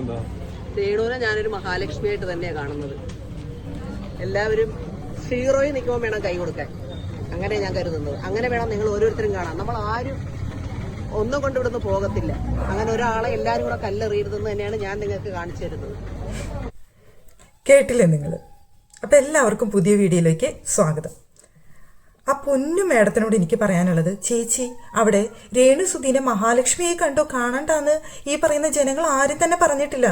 എന്താ രേണുവിനെ ഞാനൊരു മഹാലക്ഷ്മിയായിട്ട് തന്നെയാണ് കാണുന്നത്. എല്ലാവരും സീറോയിൽ നിൽക്കുമ്പോൾ വേണം കൈ കൊടുക്കാൻ. അങ്ങനെ ഞാൻ കരുതുന്നത്. അങ്ങനെ വേണം നിങ്ങൾ ഓരോരുത്തരും കാണാൻ. നമ്മൾ ആരും ഒന്നും കൊണ്ട് ഇവിടുന്ന് പോകത്തില്ല. അങ്ങനെ ഒരാളെ എല്ലാവരും കൂടെ കല്ലെറിയരുതെന്ന് തന്നെയാണ് ഞാൻ നിങ്ങൾക്ക് കാണിച്ചു തരുന്നത്. കേട്ടില്ലേ നിങ്ങൾ? അപ്പം എല്ലാവർക്കും പുതിയ വീഡിയോയിലേക്ക് സ്വാഗതം. ആ പൊന്നു മേഡത്തിനോട് എനിക്ക് പറയാനുള്ളത് ചേച്ചി അവിടെ രേണു സുധീനെ മഹാലക്ഷ്മിയെ കണ്ടോ? കാണണ്ടാന്ന് ഈ പറയുന്ന ജനങ്ങൾ ആരും തന്നെ പറഞ്ഞിട്ടില്ല.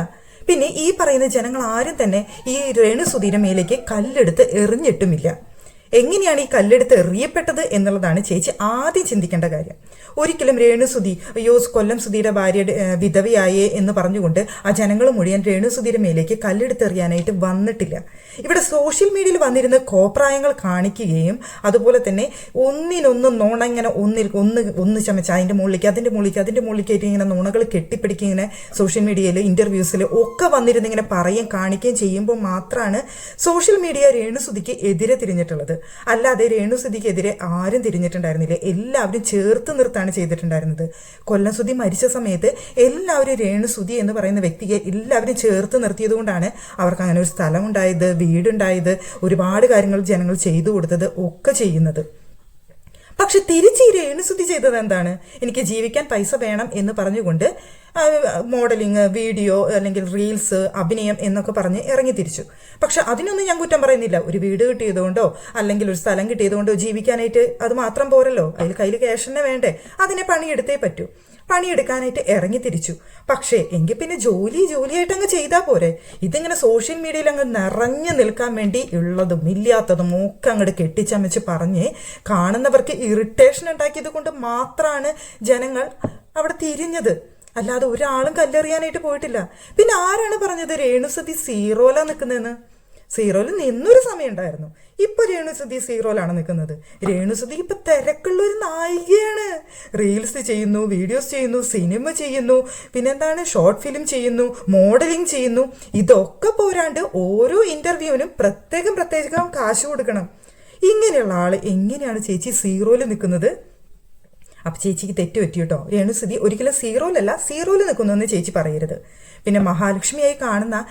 പിന്നെ ഈ പറയുന്ന ജനങ്ങൾ ആരും തന്നെ ഈ രേണു മേലേക്ക് കല്ലെടുത്ത് എറിഞ്ഞിട്ടുമില്ല. എങ്ങനെയാണ് ഈ കല്ലെടുത്ത് എറിയപ്പെട്ടത് എന്നുള്ളതാണ് ചേച്ചി ആദ്യം ചിന്തിക്കേണ്ട കാര്യം. ഒരിക്കലും രേണുസുതി അയ്യോ കൊല്ലം സുധിയുടെ ഭാര്യയുടെ വിധവയായേ എന്ന് പറഞ്ഞുകൊണ്ട് ആ ജനങ്ങൾ മുഴുവൻ രേണുസുതിയുടെ മേലേക്ക് കല്ലെടുത്ത് എറിയാനായിട്ട് വന്നിട്ടില്ല. ഇവിടെ സോഷ്യൽ മീഡിയയിൽ വന്നിരുന്ന കോപ്രായങ്ങൾ കാണിക്കുകയും അതുപോലെ തന്നെ ഒന്നിനൊന്ന് നോണ ഇങ്ങനെ ഒന്നിൽ ഒന്ന് ഒന്ന് ചമച്ച് അതിന്റെ മുകളിലേക്ക് അതിന്റെ മുകളിലേക്ക് അതിന്റെ മുകളിലേക്ക് ഇങ്ങനെ നോണകൾ കെട്ടിപ്പിടിക്കുക ഇങ്ങനെ സോഷ്യൽ മീഡിയയിൽ ഇന്റർവ്യൂസിൽ ഒക്കെ വന്നിരുന്ന് ഇങ്ങനെ പറയുകയും കാണിക്കുകയും ചെയ്യുമ്പോൾ മാത്രമാണ് സോഷ്യൽ മീഡിയ രേണുസുതിക്ക് എതിരെ തിരിഞ്ഞിട്ടുള്ളത്. അല്ലാതെ രേണുസുതിക്കെതിരെ ആരും തിരിഞ്ഞിട്ടുണ്ടായിരുന്നില്ല. എല്ലാവരും ചേർത്ത് നിർത്താണ് ചെയ്തിട്ടുണ്ടായിരുന്നത്. കൊല്ലം സുധി മരിച്ച സമയത്ത് എല്ലാവരും രേണുസുതി എന്ന് പറയുന്ന വ്യക്തിയെ എല്ലാവരും ചേർത്ത് നിർത്തിയത് കൊണ്ടാണ് അവർക്ക് അങ്ങനെ ഒരു സ്ഥലം ഉണ്ടായത് വീടുണ്ടായത് ഒരുപാട് കാര്യങ്ങൾ ജനങ്ങൾ ചെയ്തു കൊടുത്തത് ഒക്കെ ചെയ്യുന്നത്. പക്ഷെ തിരിച്ച് ഈ ചെയ്തത് എന്താണ്? എനിക്ക് ജീവിക്കാൻ പൈസ വേണം എന്ന് പറഞ്ഞുകൊണ്ട് മോഡലിംഗ് വീഡിയോ അല്ലെങ്കിൽ റീൽസ് അഭിനയം എന്നൊക്കെ പറഞ്ഞ് ഇറങ്ങി തിരിച്ചു. പക്ഷെ അതിനൊന്നും ഞാൻ കുറ്റം പറയുന്നില്ല. ഒരു വീട് കിട്ടിയതുകൊണ്ടോ അല്ലെങ്കിൽ ഒരു സ്ഥലം കിട്ടിയതുകൊണ്ടോ ജീവിക്കാനായിട്ട് അത് മാത്രം പോരല്ലോ. അതിൽ കയ്യിൽ ക്യാഷ് തന്നെ വേണ്ടേ. അതിനെ പണിയെടുത്തേ പറ്റൂ. പണിയെടുക്കാനായിട്ട് ഇറങ്ങി തിരിച്ചു. പക്ഷേ എങ്കിൽ പിന്നെ ജോലി ജോലിയായിട്ട് അങ്ങ് ചെയ്താൽ പോരെ. ഇതിങ്ങനെ സോഷ്യൽ മീഡിയയിൽ അങ്ങ് നിറഞ്ഞു നിൽക്കാൻ വേണ്ടി ഉള്ളതും ഇല്ലാത്തതും ഒക്കെ അങ്ങോട്ട് കെട്ടിച്ചമച്ച് പറഞ്ഞ് കാണുന്നവർക്ക് ഇറിറ്റേഷൻ ഉണ്ടാക്കിയത് കൊണ്ട് മാത്രമാണ് ജനങ്ങൾ അവിടെ തിരിഞ്ഞത്. അല്ലാതെ ഒരാളും കല്ലെറിയാനായിട്ട് പോയിട്ടില്ല. പിന്നെ ആരാണ് പറഞ്ഞത് രേണുസതി സീറോല നിൽക്കുന്നതെന്ന് സീറോയിൽ നിന്നൊരു സമയം ഉണ്ടായിരുന്നു ഇപ്പൊ രേണുസുതി സീറോയിലാണ് നിൽക്കുന്നത്. രേണുസുതി ഇപ്പൊ തിരക്കുള്ള ഒരു നായികയാണ്. റീൽസ് ചെയ്യുന്നു വീഡിയോസ് ചെയ്യുന്നു സിനിമ ചെയ്യുന്നു പിന്നെന്താണ് ഷോർട്ട് ഫിലിം ചെയ്യുന്നു മോഡലിംഗ് ചെയ്യുന്നു. ഇതൊക്കെ പോരാണ്ട് ഓരോ ഇന്റർവ്യൂവിനും പ്രത്യേകം പ്രത്യേകം കാശ് കൊടുക്കണം. ഇങ്ങനെയുള്ള ആൾ എങ്ങനെയാണ് ചേച്ചി സീറോയിൽ നിൽക്കുന്നത്? അപ്പൊ ചേച്ചിക്ക് തെറ്റ് പറ്റി കേട്ടോ രേണുസുതി ഒരിക്കലും സീറോയിലല്ല സീറോയിൽ നിൽക്കുന്നു ചേച്ചി പറയരുത്. പിന്നെ മഹാലക്ഷ്മിയായി കാണുന്ന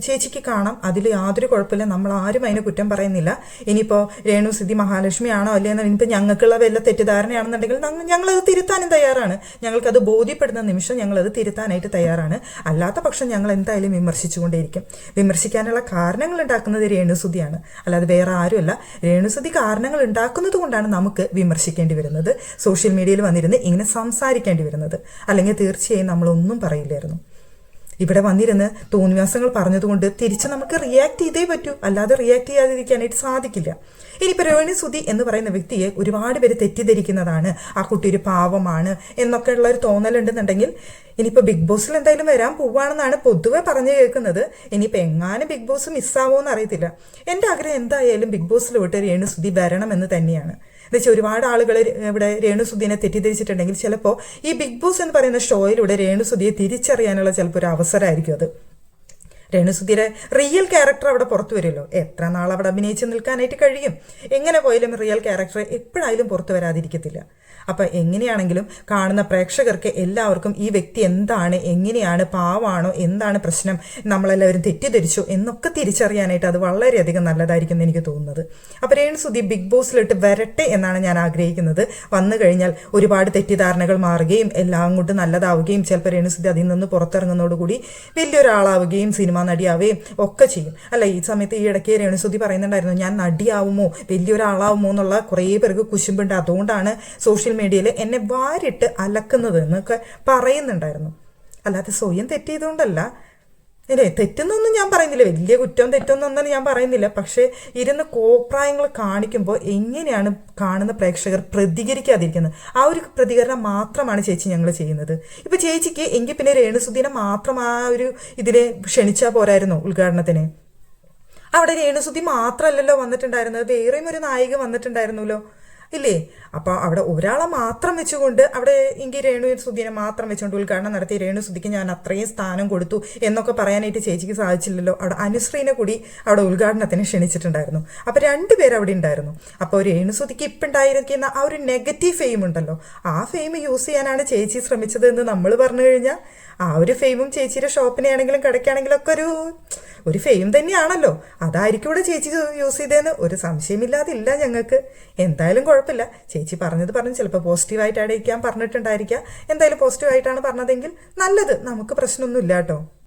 ചേച്ചിക്ക് കാണാം. അതിൽ യാതൊരു കുഴപ്പമില്ല. നമ്മൾ ആരും അതിനെ കുറ്റം പറയുന്നില്ല. ഇനിയിപ്പോൾ രേണുസുതി മഹാലക്ഷ്മിയാണോ അല്ലേ എന്ന് ഇനിയിപ്പോൾ ഞങ്ങൾക്കുള്ള വല്ല തെറ്റിദ്ധാരണയാണെന്നുണ്ടെങ്കിൽ ഞങ്ങ- ഞങ്ങളത് തിരുത്താനും തയ്യാറാണ്. ഞങ്ങൾക്കത് ബോധ്യപ്പെടുന്ന നിമിഷം ഞങ്ങളത് തിരുത്താനായിട്ട് തയ്യാറാണ്. അല്ലാത്ത പക്ഷം ഞങ്ങൾ എന്തായാലും വിമർശിച്ചുകൊണ്ടേയിരിക്കും. വിമർശിക്കാനുള്ള കാരണങ്ങൾ ഉണ്ടാക്കുന്നത് രേണുസുതിയാണ് അല്ലാതെ വേറെ ആരുമല്ല. രേണുസുതി കാരണങ്ങൾ ഉണ്ടാക്കുന്നത് കൊണ്ടാണ് നമുക്ക് വിമർശിക്കേണ്ടി വരുന്നത്. സോഷ്യൽ മീഡിയയിൽ വന്നിരുന്ന് ഇങ്ങനെ സംസാരിക്കേണ്ടി വരുന്നത്. അല്ലെങ്കിൽ തീർച്ചയായും നമ്മളൊന്നും പറയില്ലായിരുന്നു. ഇവിടെ വന്നിരുന്ന് തോന്നിവാസങ്ങൾ പറഞ്ഞതുകൊണ്ട് തിരിച്ച് നമുക്ക് റിയാക്ട് ചെയ്തേ പറ്റൂ. അല്ലാതെ റിയാക്ട് ചെയ്യാതിരിക്കാനായിട്ട് സാധിക്കില്ല. ഇനി രോഹിണി സുധി എന്ന് പറയുന്ന വ്യക്തിയെ ഒരുപാട് പേര് തെറ്റിദ്ധരിക്കുന്നതാണ്. ആ കുട്ടി ഒരു പാവമാണ് എന്നൊക്കെ ഉള്ള ഒരു തോന്നലുണ്ടെന്നുണ്ടെങ്കിൽ ഇനിയിപ്പോൾ ബിഗ് ബോസിൽ എന്തായാലും വരാൻ പോവുകയാണെന്നാണ് പൊതുവെ പറഞ്ഞു കേൾക്കുന്നത്. ഇനിയിപ്പോൾ എങ്ങാനും ബിഗ് ബോസ് മിസ്സാവോ എന്ന് അറിയത്തില്ല. എന്റെ ആഗ്രഹം എന്തായാലും ബിഗ് ബോസിലോട്ട് രേണു സുധി വരണമെന്ന് തന്നെയാണ്. എന്നുവെച്ചാൽ ഒരുപാട് ആളുകൾ ഇവിടെ രേണുസുദ്ധീനെ തെറ്റിദ്ധരിച്ചിട്ടുണ്ടെങ്കിൽ ചിലപ്പോൾ ഈ ബിഗ് ബോസ് എന്ന് പറയുന്ന ഷോയിലൂടെ രേണുസുദ്ധിയെ തിരിച്ചറിയാനുള്ള ചിലപ്പോൾ ഒരു അവസരമായിരിക്കും അത്. രേണുസുധിയുടെ റിയൽ ക്യാരക്ടർ അവിടെ പുറത്തു വരുമല്ലോ. എത്ര നാൾ അവിടെ അഭിനയിച്ച് നിൽക്കാനായിട്ട് കഴിയും? എങ്ങനെ പോയാലും റിയൽ ക്യാരക്ടർ എപ്പോഴായാലും പുറത്തു വരാതിരിക്കത്തില്ല. അപ്പം എങ്ങനെയാണെങ്കിലും കാണുന്ന പ്രേക്ഷകർക്ക് എല്ലാവർക്കും ഈ വ്യക്തി എന്താണ് എങ്ങനെയാണ് പാവാണോ എന്താണ് പ്രശ്നം നമ്മളെല്ലാവരും തെറ്റിദ്ധരിച്ചു എന്നൊക്കെ തിരിച്ചറിയാനായിട്ട് അത് വളരെയധികം നല്ലതായിരിക്കും എന്ന് എനിക്ക് തോന്നുന്നത്. അപ്പോൾ രേണുസുധി ബിഗ് ബോസിലിട്ട് വരട്ടെ എന്നാണ് ഞാൻ ആഗ്രഹിക്കുന്നത്. വന്നു കഴിഞ്ഞാൽ ഒരുപാട് തെറ്റിദ്ധാരണകൾ മാറുകയും എല്ലാം കൊണ്ട് നല്ലതാവുകയും ചിലപ്പോൾ രേണുസുധി അതിൽ നിന്ന് പുറത്തിറങ്ങുന്നതോടുകൂടി വലിയൊരാളാവുകയും സിനിമാ നടിയാവുകയും ഒക്കെ ചെയ്യും. അല്ല ഈ സമയത്ത് ഈ ഇടയ്ക്ക് രേണുസുതി പറയുന്നുണ്ടായിരുന്നു ഞാൻ നടിയാവുമോ? വലിയൊരാളാവുമോ? എന്നുള്ള കുറേ പേർക്ക് കുശുമ്പുണ്ട്. അതുകൊണ്ടാണ് സോഷ്യൽ മീഡിയയിൽ എന്നെ വാരിട്ട് അലക്കുന്നത് എന്നൊക്കെ പറയുന്നുണ്ടായിരുന്നു. അല്ലാതെ സ്വയം തെറ്റിയതുകൊണ്ടല്ല ഇല്ലേ തെറ്റെന്നൊന്നും ഞാൻ പറയുന്നില്ല. വലിയ കുറ്റവും തെറ്റൊന്നും ഞാൻ പറയുന്നില്ല. പക്ഷേ ഇരുന്ന് കോപ്രായങ്ങൾ കാണിക്കുമ്പോൾ എങ്ങനെയാണ് കാണുന്ന പ്രേക്ഷകർ പ്രതികരിക്കാതിരിക്കുന്നത്? ആ ഒരു പ്രതികരണം മാത്രമാണ് ചേച്ചി ഞങ്ങൾ ചെയ്യുന്നത്. ഇപ്പൊ ചേച്ചിക്ക് എങ്കിൽ പിന്നെ രേണുസുദ്ദീനെ മാത്രം ആ ഒരു ഇതിനെ ക്ഷണിച്ചാൽ പോരായിരുന്നു ഉദ്ഘാടനത്തിന്. അവിടെ രേണുസുദ്ധി മാത്രമല്ലല്ലോ വന്നിട്ടുണ്ടായിരുന്നത്. വേറെയും ഒരു നായിക വന്നിട്ടുണ്ടായിരുന്നല്ലോ. ഇല്ലേ? അപ്പൊ അവിടെ ഒരാളെ മാത്രം വെച്ചുകൊണ്ട് അവിടെ എങ്കിൽ രേണു സുധീനെ മാത്രം വെച്ചുകൊണ്ട് ഉദ്ഘാടനം നടത്തി. രേണു സുധിക്ക് ഞാൻ അത്രയും സ്ഥാനം കൊടുത്തു എന്നൊക്കെ പറയാനായിട്ട് ചേച്ചിക്ക് സാധിച്ചില്ലല്ലോ. അവിടെ അനുശ്രീനെ കൂടി അവിടെ ഉദ്ഘാടനത്തിന് ക്ഷണിച്ചിട്ടുണ്ടായിരുന്നു. അപ്പൊ രണ്ടുപേർ അവിടെ ഉണ്ടായിരുന്നു. അപ്പോൾ രേണു സുധിക്ക് ഇപ്പം ഉണ്ടായിരിക്കുന്ന ആ ഒരു നെഗറ്റീവ് ഫെയിം ഉണ്ടല്ലോ. ആ ഫെയിം യൂസ് ചെയ്യാനാണ് ചേച്ചി ശ്രമിച്ചത് എന്ന് നമ്മൾ പറഞ്ഞു കഴിഞ്ഞാൽ ആ ഒരു ഫെയിമും ചേച്ചിയുടെ ഷോപ്പിനെ ആണെങ്കിലും കടയ്ക്കാണെങ്കിലും ഒക്കെ ഒരു ഒരു ഫെയിം തന്നെയാണല്ലോ. അതായിരിക്കും ഇവിടെ ചേച്ചി യൂസ് ചെയ്തതെന്ന്. ഒരു സംശയമില്ലാതില്ല ഞങ്ങൾക്ക്. എന്തായാലും കുഴപ്പമില്ല. ചേച്ചി പറഞ്ഞത് പറഞ്ഞ്. ചിലപ്പോൾ പോസിറ്റീവായിട്ടായിരിക്കാം പറഞ്ഞിട്ടുണ്ടായിരിക്കാം. എന്തായാലും പോസിറ്റീവായിട്ടാണ് പറഞ്ഞതെങ്കിൽ നല്ലത്. നമുക്ക് പ്രശ്നമൊന്നുമില്ല കേട്ടോ.